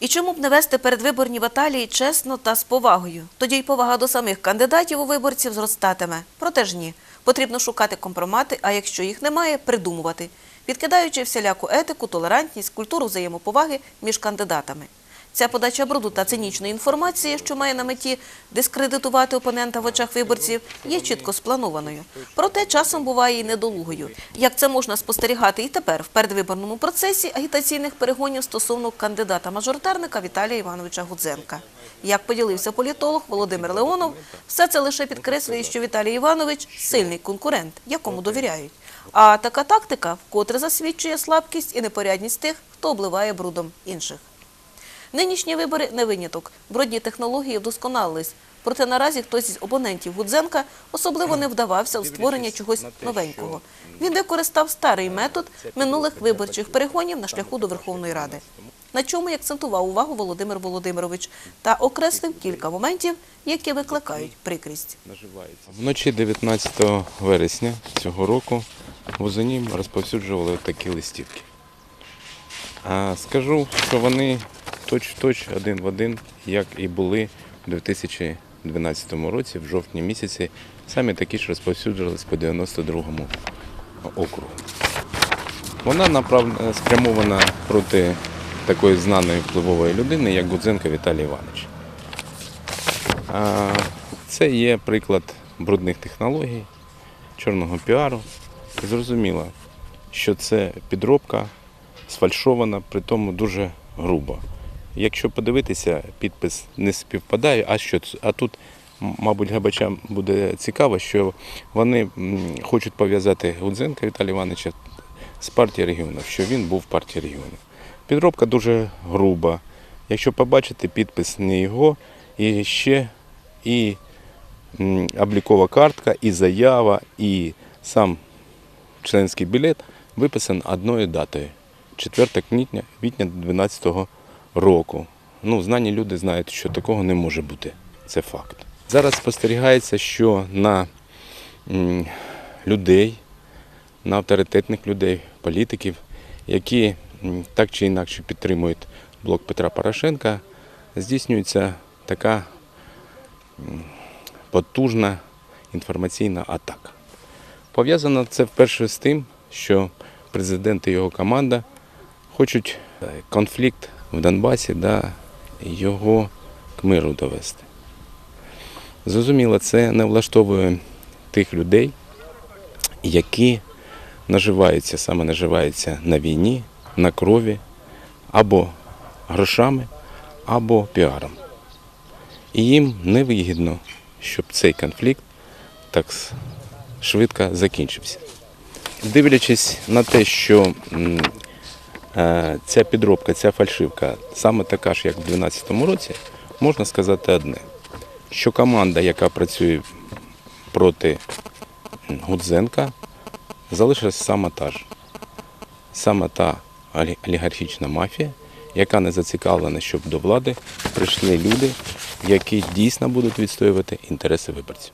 І чому б не вести передвиборні баталії чесно та з повагою? Тоді й повага до самих кандидатів у виборців зростатиме. Проте ж ні. Потрібно шукати компромати, а якщо їх немає, придумувати, відкидаючи всіляку етику, толерантність, культуру взаємоповаги між кандидатами. Ця подача бруду та цинічної інформації, що має на меті дискредитувати опонента в очах виборців, є чітко спланованою. Проте часом буває і недолугою. Як це можна спостерігати і тепер в передвиборному процесі агітаційних перегонів стосовно кандидата-мажоритарника Віталія Івановича Гудзенка. Як поділився політолог Володимир Леонов, все це лише підкреслює, що Віталій Іванович сильний конкурент, якому довіряють. А така тактика вкотре засвідчує слабкість і непорядність тих, хто обливає брудом інших. Нинішні вибори не виняток. Брудні технології вдосконалились. Проте наразі хтось із опонентів Гудзенка особливо не вдавався у створення чогось новенького. Він використав старий метод минулих виборчих перегонів на шляху до Верховної Ради. На чому й акцентував увагу Володимир Володимирович та окреслив кілька моментів, які викликають прикрість. Вночі 19 вересня цього року в Узині розповсюджували такі листівки. Скажу, що вони точ-в-точ один в один, як і були у 2012 році, в жовтні місяці, самі такі ж розповсюджувались по 92-му округу. Вона направлена, спрямована проти такої знаної впливової людини, як Гудзенко Віталій Іванович. Це є приклад брудних технологій, чорного піару. Зрозуміло, що це підробка сфальшована, при тому дуже грубо. Якщо подивитися, підпис не співпадає, а що а тут, мабуть, глядачам буде цікаво, що вони хочуть пов'язати Гудзенка Віталія Івановича з партії регіонів, що він був в партії регіонів. Підробка дуже груба. Якщо побачите, підпис не його, і ще і облікова картка, і заява, і сам членський білет виписан одною датою 4 квітня, квітня 2012 року. Ну, знані люди знають, що такого не може бути. Це факт. Зараз спостерігається, що на людей, на авторитетних людей, політиків, які так чи інакше підтримують блок Петра Порошенка, здійснюється така потужна інформаційна атака. Пов'язано це вперше з тим, що президент і його команда хочуть е, конфлікт в Донбасі, да, його к миру довести. Зрозуміло, це не влаштовує тих людей, які наживаються, саме наживаються на війні, на крові, або грошами, або піаром. І їм невигідно, щоб цей конфлікт так швидко закінчився. Дивлячись на те, що ця підробка, ця фальшивка саме така ж, як у 2012 році, можна сказати одне, що команда, яка працює проти Гудзенка, залишилась саме та ж. Саме та олігархічна мафія, яка не зацікавлена, щоб до влади прийшли люди, які дійсно будуть відстоювати інтереси виборців.